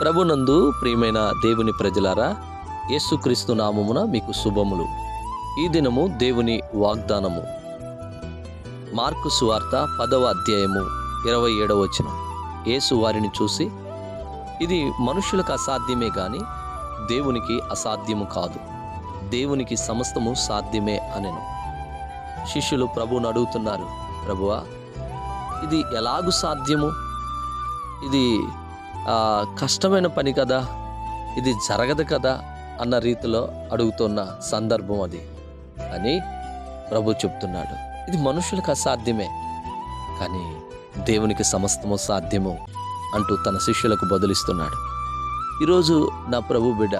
ప్రభునందు ప్రియమైన దేవుని ప్రజలారా యేసుక్రీస్తు నామమున మీకు శుభములు. ఈ దినము దేవుని వాగ్దానము. మార్కు సువార్త పదవ అధ్యాయము ఇరవై ఏడవ వచనం. యేసు వారిని చూసి ఇది మనుషులకు అసాధ్యమే గాని దేవునికి అసాధ్యము కాదు. దేవునికి సమస్తము సాధ్యమే అనెను. శిష్యులు ప్రభువును అడుగుతున్నారు ప్రభువా ఇది ఎలాగు సాధ్యము? ఇది కష్టమైన పని కదా ఇది జరగదు కదా అన్న రీతిలో అడుగుతున్న సందర్భం అది. అని ప్రభు చెప్తున్నాడు. ఇది మనుషులకు అసాధ్యమే కానీ దేవునికి సమస్తము సాధ్యము అంటూ తన శిష్యులకు బదులిస్తున్నాడు. ఈరోజు నా ప్రభు బిడ్డ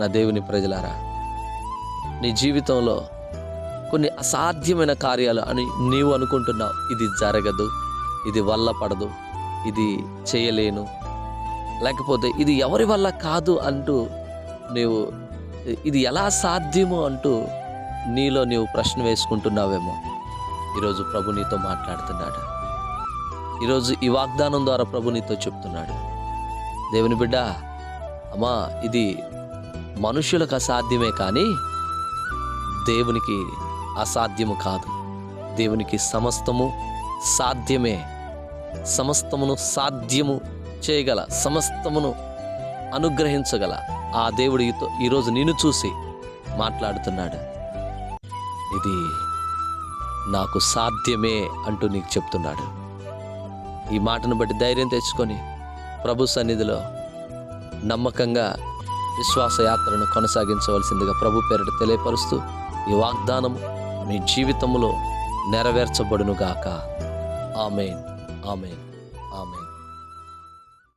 నా దేవుని ప్రజలారా నీ జీవితంలో కొన్ని అసాధ్యమైన కార్యాలు అని నీవు అనుకుంటున్నావు. ఇది జరగదు ఇది వల్ల పడదు ఇది చేయలేను లేకపోతే ఇది ఎవరి వల్ల కాదు అంటూ నీవు ఇది ఎలా సాధ్యము అంటూ నీలో నీవు ప్రశ్న వేసుకుంటున్నావేమో ఈరోజు ప్రభు నీతో మాట్లాడుతున్నాడు. ఈరోజు ఈ వాగ్దానం ద్వారా ప్రభు నీతో చెప్తున్నాడు. దేవుని బిడ్డ అమ్మా ఇది మనుషులకు అసాధ్యమే కానీ దేవునికి అసాధ్యము కాదు. దేవునికి సమస్తము సాధ్యమే. సమస్తమును సాధ్యము చేయగల సమస్తమును అనుగ్రహించగల ఆ దేవుడు ఈతో- ఈరోజు నిన్ను చూసి మాట్లాడుతున్నాడు. ఇది నాకు సాధ్యమే అంటూ నీకు చెప్తున్నాడు. ఈ మాటను బట్టి ధైర్యం తెచ్చుకొని ప్రభు సన్నిధిలో నమ్మకంగా విశ్వాస యాత్రను కొనసాగించవలసిందిగా ప్రభు పేరిట తెలియపరుస్తూ ఈ వాగ్దానం మీ జీవితంలో నెరవేర్చబడునుగాక. ఆమెన్. ఆమెన్. ఆమెన్.